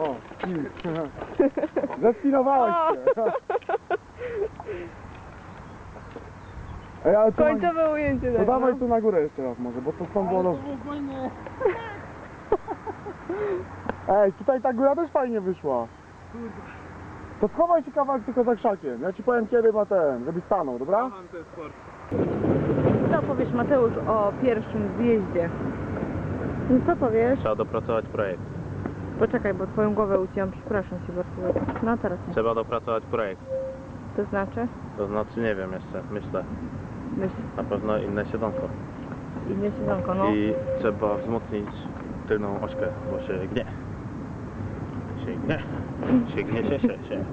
O, spin. Zespinowałeś się. Ej, ale tu na, Końcowe ujęcie to daj, dawaj no. tu na górę jeszcze raz może, bo to stąd było. Ej, tutaj ta góra też fajnie wyszła. To schowaj się kawałek tylko za krzakiem. Ja ci powiem kiedy ma ten, żeby stanął, dobra? Co powiesz Mateusz o pierwszym zjeździe? No co powiesz? Trzeba dopracować projekt. Poczekaj, bo twoją głowę uciąłem, przepraszam cię bardzo. No teraz nie. Trzeba dopracować projekt. To znaczy? To znaczy nie wiem jeszcze, myślę. Myśl. Na pewno inne siedzonko. Inne siedzonko, no. I trzeba wzmocnić tylną ośkę, bo się gnie. Się gnie. Się gnie się, się, się.